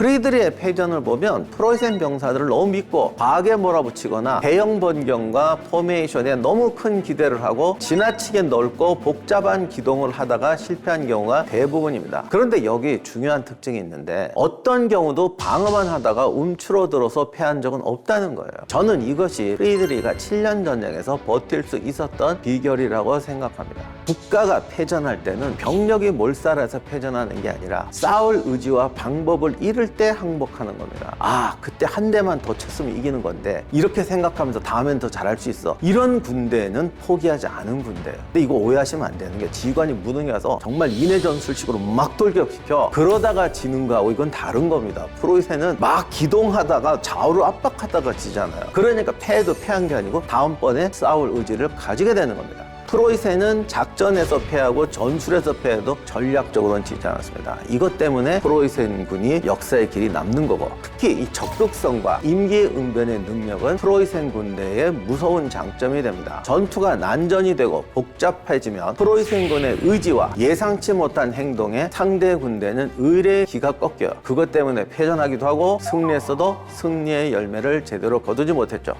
프리드리의 패전을 보면 프로이센 병사들을 너무 믿고 과하게 몰아붙이거나 대형 번경과 포메이션에 너무 큰 기대를 하고 지나치게 넓고 복잡한 기동을 하다가 실패한 경우가 대부분입니다. 그런데 여기 중요한 특징이 있는데 어떤 경우도 방어만 하다가 움츠러들어서 패한 적은 없다는 거예요. 저는 이것이 프리드리가 7년 전쟁에서 버틸 수 있었던 비결이라고 생각합니다. 국가가 패전할 때는 병력이 몰살해서 패전하는 게 아니라 싸울 의지와 방법을 잃을 때 항복하는 겁니다. 아, 그때 한 대만 더 쳤으면 이기는 건데 이렇게 생각하면서 다음엔 더 잘할 수 있어. 이런 군대는 포기하지 않은 군대예요. 근데 이거 오해하시면 안 되는 게 지휘관이 무능해 서 정말 인해 전술식으로 막 돌격시켜 그러다가 지는 거하고 이건 다른 겁니다. 프로이센은 막 기동하다가 좌우를 압박하다가 지잖아요. 그러니까 패도 패한 게 아니고 다음번에 싸울 의지를 가지게 되는 겁니다. 프로이센은 작전에서 패하고 전술에서 패해도 전략적으로는 지지 않았습니다. 이것 때문에 프로이센 군이 역사의 길이 남는 거고 특히 이 적극성과 임기응변의 능력은 프로이센 군대의 무서운 장점이 됩니다. 전투가 난전이 되고 복잡해지면 프로이센 군의 의지와 예상치 못한 행동에 상대 군대는 의뢰의 기가 꺾여요. 그것 때문에 패전하기도 하고 승리했어도 승리의 열매를 제대로 거두지 못했죠.